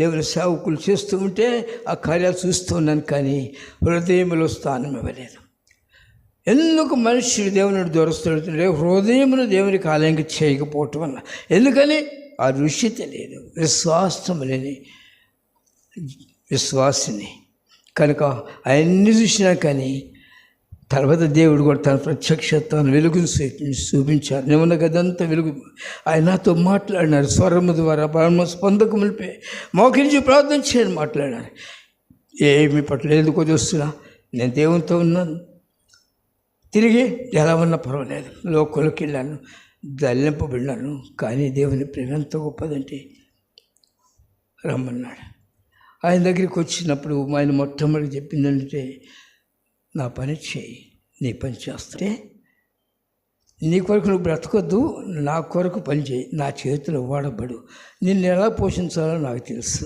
దేవుని సేవకులు చేస్తూ ఉంటే ఆ కార్యాలు చూస్తూ ఉన్నాను కానీ హృదయంలో స్థానం ఇవ్వలేదు. ఎందుకు మనిషి దేవుని దొరస్తుంటే హృదయమును దేవునికి ఆలయంగా చేయకపోవటం వల్ల? ఎందుకని? ఆ ఋషి తెలియదు విశ్వాసం లేని విశ్వాసిని. కనుక అవన్నీ చూసినా కానీ తర్వాత దేవుడు కూడా తన ప్రత్యక్షత్వాన్ని వెలుగును చూపించారు నేను గదంతా వెలుగు. ఆయన నాతో మాట్లాడినారు. స్వరము ద్వారా బ్రహ్మ స్పందకు మునిపే మోకరించి ప్రార్థన చేయని మాట్లాడారు. ఏమి పట్ల ఎందుకో చూస్తున్నా. నేను దేవునితో ఉన్నాను. తిరిగి ఎలా ఉన్నా పర్వాలేదు. లోకంలోకి వెళ్ళాను. దల్లింపబడినాను కానీ దేవుని ప్రేమ ఎంత గొప్పదంటే రమ్మన్నాడు. ఆయన దగ్గరికి వచ్చినప్పుడు ఆయన మొట్టమొదటి చెప్పిందంటే నా పని చేయి నీ పని చేస్తే నీ కొరకు నువ్వు బ్రతకొద్దు నా కొరకు పని చేయి నా చేతిలో వాడబడు. నిన్ను ఎలా పోషించాలో నాకు తెలుసు.